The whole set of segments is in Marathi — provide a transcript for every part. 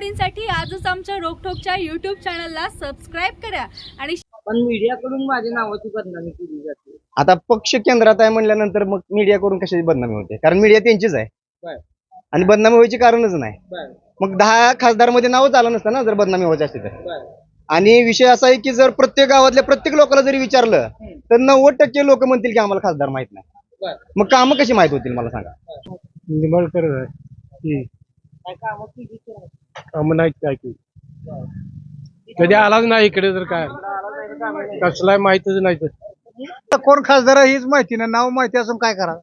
घडामोडींसाठी आजच आमच्या रोकठोकच्या युट्यूब चॅनलला सबस्क्राईब करा आणि पण मीडियाकडून माझ्या नावाची बदनामी केली जाते. आता पक्ष केंद्रात आहे म्हणल्यानंतर मग मीडिया करून कशाची बदनामी होते? कारण मीडिया त्यांचीच आहे. बर. आणि बदनामी व्हायची कारणच नाही. बर. मग दहा खासदारमध्ये नावच आलं नसतं ना जर बदनामी व्हायची असती तर. बर. आणि विषय असा आहे की जर प्रत्येक गावातल्या प्रत्येक लोकांना जरी विचारलं तर नव्वद टक्के लोक म्हणतील की आम्हाला खासदार माहीत नाही. बर. मग कामं कशी माहीत होतील मला सांगा. निंबाळकर काय कामं केली की नाही? कामं नाही काय की कधी आलाच नाही इकडे तर काय? कसलाय माहितच नाही तर. कोण खासदार आहे हीच माहिती ना नाव माहिती असून काय करा?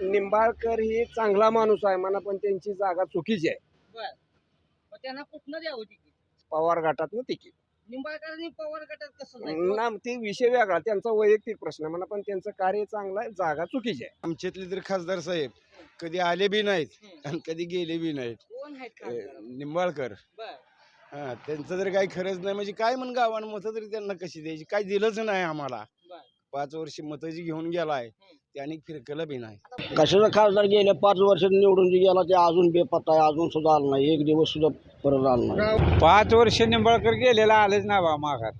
निंबाळकर ही चांगला माणूस आहे. म्हणा पण त्यांची जागा चुकीची आहे. बर. मग त्यांना कुठनं द्यावं तिकीट? पवार गटात तिकीट. निंबाळकरांनी पवार गटात कसं नाही? ना ते विषय वेगळा. त्यांचा वैयक्तिक प्रश्न आहे. म्हणा पण त्यांचं कार्य चांगलं आहे. जागा चुकीची आहे. आमच्यातले तर खासदार साहेब कधी आले बी नाहीत. आणि कधी गेले बी नाहीत. कोण आहेत ए, खासदार? निंबाळकर. बर. हा त्यांचं तर काही खरंच नाही. म्हणजे काय म्हण गावानं मतं तरी त्यांना कशी द्यायची? काय दिलंच नाही आम्हाला. बर. पाच वर्ष मतं जी घेऊन गेलाय त्यांनी फिरकलं बी नाही. कशाचा खासदार गेले? पाच वर्ष निवडून जे गेला ते अजून बेपत्ता आहे. अजून सुद्धा आला नाही. एक दिवस सुद्धा परत आला नाही. पाच वर्ष निंबाळकर गेलेला आलेच ना बा माघार.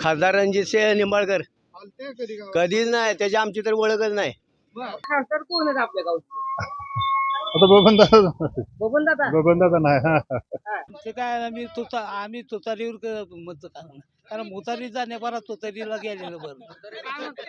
खासदार रणजित सिंह निंबाळकर. कधीच नाही. त्याची आमची तर ओळखच नाही. बर. खासदार कोण आहेत आपल्या गावचे? आता बबन दादा बबन दादा बबन दादा नाही हा. ते काय आम्ही तुता आम्ही तुतारीवर क- मत करणार. कारण मुतारी जाण्या परत तुतारीला गेलेलं बरं. काय म्हणता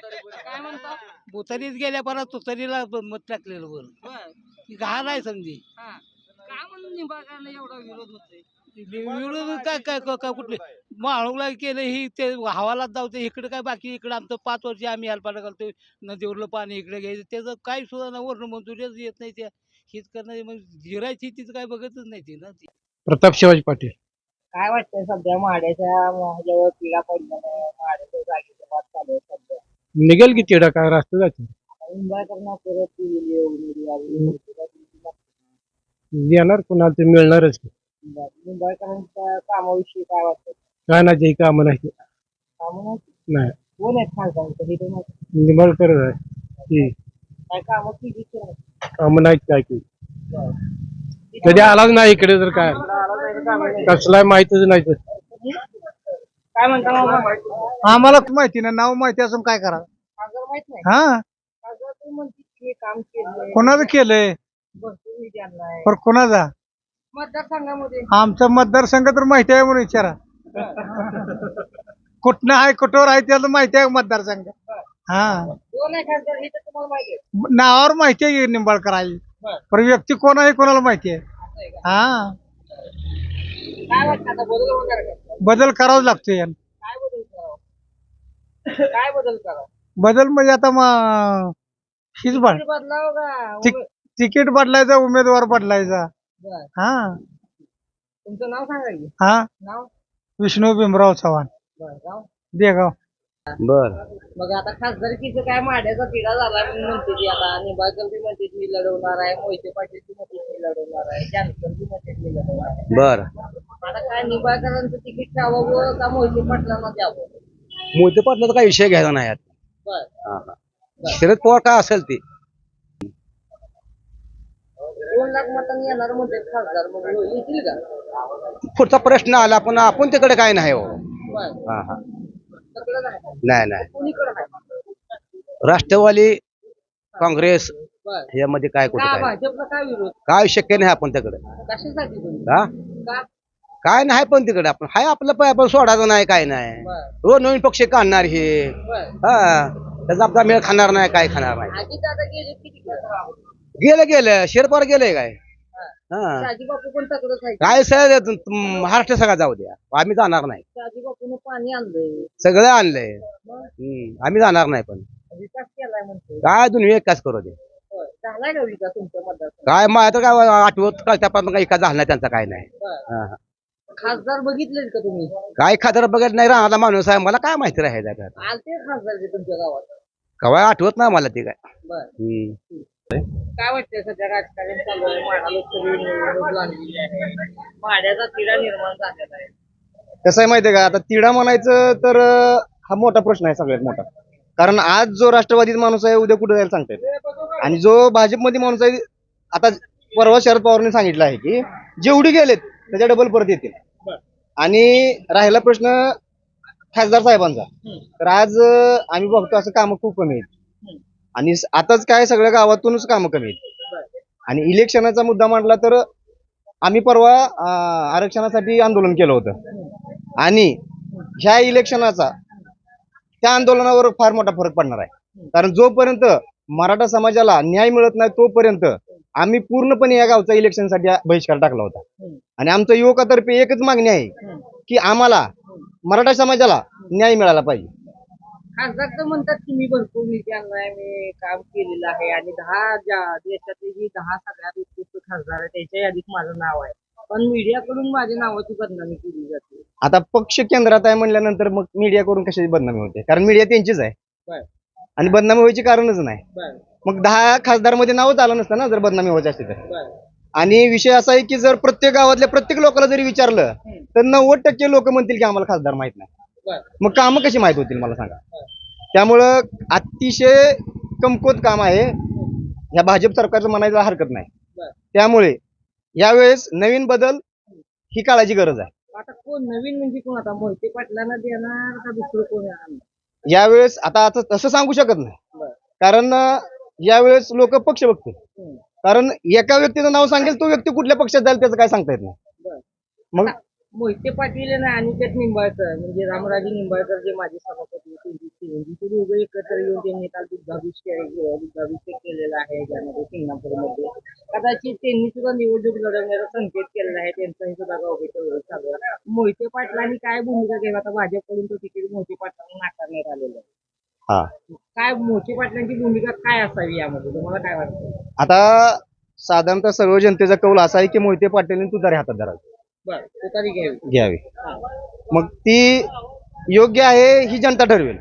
काय म्हणता मुतारीत गेल्या परत तुतारीला ब- मत टाकलेलं बरं. बर ती घाण आहे समजी. हा. का म्हणून निंबाळकरांना एवढा विरोध होतोय? मिळून काय काय काय काय कुठले? माळूला केलं ही ते हवालात जाऊते इकडे काय बाकी इकडे आमचं पाच वर्ष आम्ही हेल्पाटा घालतो नदीवरलं पाणी इकडे घ्यायचं त्याचं काही सुद्धा ना वर्ण मंजुरीच येत नाही त्या हीच करणं मग जिरायची तिचं काय बघतच नाही ती ना ती. प्रताप शिवाजी पाटील. काय वाटतंय सध्या माड्याच्या ह्याच्यावर पिढा पडल्याने माड्याच्या जागेचा वाद चालू आहे सध्या? निघेल की तिडा काय रास्ता परत दिलेली उमेदवारी. येणार कुणाला ते मिळणारच की. कामाविषयी काय वाटतं काय नाही ते कामं नाही ते. कामं नाही? नाही. कोण आहेत खासदार? माहिती? निंबाळकर आहे. काय कामं केली की नाही? नाहीत काय की. कधी आलाच नाही इकडे तर काय? कसलाय माहितच नाही काय म्हणता आम्हाला माहिती ना नाव माहिती असून काय करा? नाही? हा? हे कोणाचं केलंय. पर कोणाचा? मतदारसंघामध्ये. आमचा मतदारसंघ तर माहिती आहे म्हणून विचारा. कुठनं आहे कुठवर आहे त्याला माहिती आहे मतदारसंघ. हा. कोण आहे खासदार? हे तर तुम्हाला माहिती आहे. नावावर माहिती आहे की निंबाळकर बरं. पण व्यक्ती कोण आहे कोणाला माहिती आहे? असं आहे का? हा. काय वाटतं आता? बदल होणार का? बदल करावाच लागतो यार. काय बदल करावं? काय बदल करावं? बदल म्हणजे आता मग हीच बघ बदलाव का? तिक- तिकीट बदलायचा उमेदवार बदलायचा. बरं. हा. तुमचं नाव सांगा की. हा. नाव? विष्णू भीमराव चव्हाण. बरं गाव? देगाव. बर. मग आता खासदारकीचं काय माड्याचा तिढा झाला म्हणून म्हणते ती आता. निंबाळकर बी म्हणते मी लढवणार आहे. मोहिते पाटील बी म्हणते मी लढवणार आहे. जानकर बी म्हणते मी लढवणार आहे. बर. आता काय निंबाळकरांचं तिकीट ठेवावं का मोहिते पाटलांना द्यावं? मोहिते पाटलाचा काही विषय घ्यायचा नाही यात. बर. हा, हा. शरद पवार काय असेल ते? दोन लाख मतांनी येणार म्हणते खासदार. मग येतील का? पुढचा प्रश्न आला पण आपण तिकडे काय नाही हो. बर. हा हा. नाही. नाही राष्ट्रवादी काँग्रेस यामध्ये काय कुठे काय? काय शक्य नाही आपण तुम्ही हा? का? काय नाही पण तिकडे आपण. हाय आपलं पाय आपण सोडायचं नाही काय नाही. रोज नवीन पक्ष काढणार हे. हा. त्याचा आपला मेळ खाणार नाही काय खाणार नाही. गेलं गेलं. शेरपार गेलंय काय? हा. पण काय सर महाराष्ट्र सगळा जाऊ द्या. आम्ही जाणार नाही. पाणी आणलंय. सगळं आणलंय. मग? हम्म, आम्ही जाणार नाही पण. विकास केलाय म्हणतो काय दोन्ही एकाच करू दे. होय. झालाय का विकास तुमच्या मतदारसंघात काय आता काय आठवत कळत्यापासून काही एका झाला नाही त्यांचा काय नाही. बर. हा. खासदार बघितले का तुम्ही? काय खातर बघत नाही राहणार माणूस आहे. मला काय माहिती राहायचं आता. आलते खासदार ते तुमच्या गावात? कवाय आठवत नाही मला ते काय. बर. हम्म. काय वाटतंय सध्या राजकारण चालू आहे? लोकसभा निवडणूक लागलेली आहे. तिढा निर्माण झालेला आहे. कसं आहे माहितीये का? आता तिढा म्हणायचं तर अं, हा मोठा प्रश्न आहे सगळ्यात मोठा. कारण आज जो राष्ट्रवादीत माणूस आहे उद्या कुठे जायला सांगता येत? आणि जो भाजपमध्ये माणूस आहे आता परवा शरद पवारांनी सांगितलं आहे की जेवढी गेलेत त्याच्या डबल परत येतील. आणि राहिला प्रश्न खासदार साहेबांचा. तर आज अं, आम्ही बघतो असं कामं खूप कमी आहेत. आणि आताच काय सगळ्या गावातूनच कामं कमी आहेत. आणि इलेक्शनाचा मुद्दा मांडला तर आम्ही परवा आरक्षणासाठी आंदोलन केलं होतं. आणि ह्या इलेक्शनाचा त्या आंदोलनावर फार मोठा फरक पडणार आहे. कारण जोपर्यंत मराठा समाजाला न्याय मिळत नाही तोपर्यंत आम्ही पूर्णपणे या गावचा इलेक्शनसाठी बहिष्कार टाकला होता. आणि आमच्या युवकातर्फे एकच मागणी आहे की आम्हाला मराठा समाजाला न्याय मिळाला पाहिजे. खासदार तर म्हणतात की मी भरपूर निधी आणलाय मी काम केलेलं आहे आणि दहा ज्या देशातले जी दहा सगळ्यात उत्कृष्ट खासदार आहे त्याच्या यादीत माझं नाव आहे. पण मीडियाकडून माझ्या नावाची बदनामी केली जाते. आता पक्ष केंद्रात आहे म्हणल्यानंतर मग मीडिया करून कशाची बदनामी होते? कारण मीडिया त्यांचीच आहे. आणि बदनामी व्हायची कारणच नाही. मग दहा खासदारमध्ये नावच आलं नसतं ना जर बदनामी व्हायची असती तर. आणि विषय असा आहे की जर प्रत्येक गावातल्या प्रत्येक लोकांना जरी विचारलं तर नव्वद टक्के लोक म्हणतील की आम्हाला खासदार माहीत नाही. मग कामं कशी माहीत होतील मला सांगा. त्यामुळं अतिशय कमकुवत काम आहे. ह्या भाजप सरकारचं म्हणायला हरकत नाही. त्यामुळे यावेळेस नवीन बदल ही काळाची गरज आहे. आता कोण नवीन म्हणजे कोण आता? मोहिते पाटलांना देणार का दुसरं कोण येणार यावेळेस आता आता तसं सांगू शकत नाही. कारण यावेळेस लोक पक्ष बघतील. हम्म. कारण एका व्यक्तीचं नाव सांगेल तो व्यक्ती कुठल्या पक्षात जाईल त्याचं काय सांगता येत नाही. मग मोहिते पाटील आणि अनिकेत निंबाळकर म्हणजे रामराजे निंबाळकर जे माझे सभापती होते एकत्र येऊन त्यांनी काल दुग्धाभिषेक दुग्धाभिषेक केलेला आहे ज्यामध्ये सिंगापूरमध्ये. कदाचित त्यांनी सुद्धा निवडणूक लढवण्याचा संकेत केलेला आहे त्यांचाही सुद्धा गावभेट चालू आहे मोहिते पाटलांनी काय भूमिका केली आता भाजपकडून तो तिकीट मोहिते पाटलांना नाकारण्यात आलेलं आहे. काय मोहिते पाटलांची भूमिका काय असावी यामध्ये? तुम्हाला काय वाटतं? आता साधारणतः सर्व जनतेचा कौल असा आहे की मोहिते पाटील तुतारी हातात बरं तुतारी घ्यावी. घ्यावी. मग ती योग्य आहे ही जनता ठरवेल.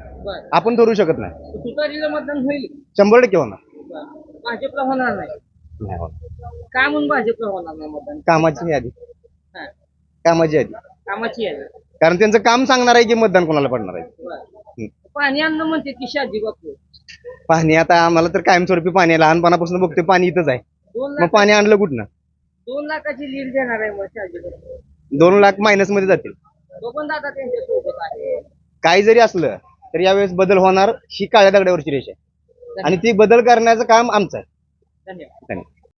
आपण ठरवू शकत नाही. तुतारीला मतदान होईल? शंभर टक्के होणार. भाजपला होणार नाही. नाही होणार. काय म्हणून भाजपला होणार नाही मतदान? कामाची यादी हा. कामाची यादी कामाची आहे कारण त्यांचं काम सांगणार आहे की मतदान कोणाला पडणार आहे. बरं. पाणी आणणं म्हणते की शाजी बापू. पाणी आता आम्हाला तर कायमस्वरूपी पाणी आहे. लहानपणापासून बघतोय पाणी इथंच आहे. दोन मग लाख पाणी आणलं कुठनं? दोन लाखाची लीड देणार आहे दोन लाख मायनसमध्ये जातील. तो पण दादा त्यांच्यासोबत आहे. काही जरी असलं तर यावेळेस बदल होणार ही काळ्या दगडावरची रेष आहे. आणि ती बदल करण्याचं काम आमचं आहे. धन्यवाद. धन्यवाद.